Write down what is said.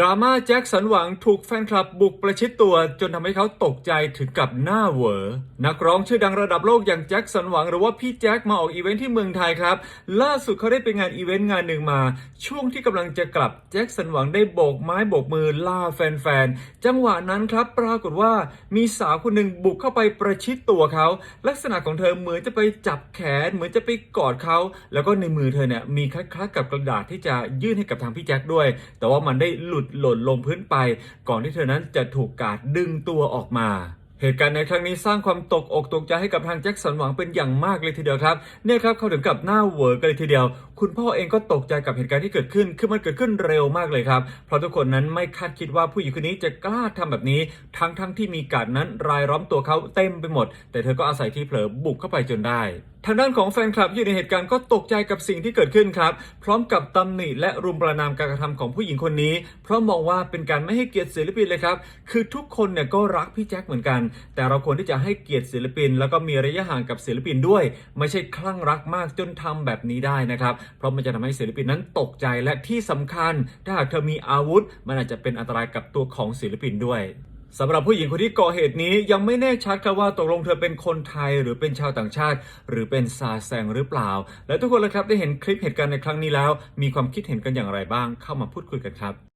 ดราม่าแจ็คสันหวังถูกแฟนคลับบุกประชิดตัวจนทำให้เขาตกใจถึงกับหน้าเหวอ นักร้องชื่อดังระดับโลกอย่างแจ็คสันหวังหรือว่าพี่แจ็คมาออกอีเวนท์ที่เมืองไทยครับ ล่าสุดเขาได้ไปงานอีเวนต์งานหนึ่งมา ช่วงที่กำลังจะกลับแจ็คสันหวังได้โบกไม้โบกมือล่าแฟนๆ จังหวะนั้นครับปรากฏว่ามีสาวคนหนึ่งบุกเข้าไปประชิดตัวเขา ลักษณะของเธอเหมือนจะไปจับแขน เหมือนจะไปกอดเขา แล้วก็ในมือเธอเนี่ยมีคล้ายๆกับกระดาษที่จะยื่นให้กับทางพี่แจ็คด้วย แต่ว่ามันได้หลุดหล่นลงพื้นไป ก่อนที่เธอนั้นจะถูกกาดดึงตัวออกมาเหตุการณ์ในครั้งนี้สร้างความตกอกตกใจให้กับทางแจ็คสันหวังเป็นอย่างมากเลยทีเดียวครับเนี่ยครับเขาถึงกับหน้าเวอกันเลยทีเดียว คุณพ่อเองก็ตกใจกับเหตุการณ์ที่เกิดขึ้นคือมันเกิดขึ้นเร็วมากเลยครับ เพราะทุกคนนั้นไม่คาดคิดว่าผู้หญิงคนนี้จะกล้าทำแบบนี้ ทั้งทั้งที่มีกาดนั้นรายล้อมตัวเขาเต็มไปหมด แต่เธอก็อาศัยที่เผลอบุกเข้าไปจนได้ทางด้านของแฟนคลับที่อยู่ในเหตุการณ์ก็ตกใจกับสิ่งที่เกิดขึ้นครับ พร้อมกับตำหนิและรุมประนามการกระทำของผู้หญิงคนนี้ เพราะมองว่าเป็นการไม่ให้เกียรติศิลปินเลยครับ คือทุกคนเนี่ยก็รักพี่แจ็คเหมือนกัน แต่เราควรที่จะให้เกียรติศิลปิน แล้วก็มีระยะห่างกับศิลปินด้วย ไม่ใช่คลั่งรักมากจนทำแบบนี้ได้นะครับ เพราะมันจะทำให้ศิลปินนั้นตกใจและที่สำคัญ ถ้าหากเธอมีอาวุธ มันอาจจะเป็นอันตรายกับตัวของศิลปินด้วย สำหรับผู้หญิงคนที่ก่อเหตุนี้ยังไม่แน่ชัดครับว่าตกลงเธอเป็นคนไทยหรือเป็นชาวต่างชาติ หรือเป็นซาแซงหรือเปล่า และทุกคนละครับได้เห็นคลิปเหตุการณ์ในครั้งนี้แล้ว มีความคิดเห็นกันอย่างไรบ้างเข้ามาพูดคุยกันครับ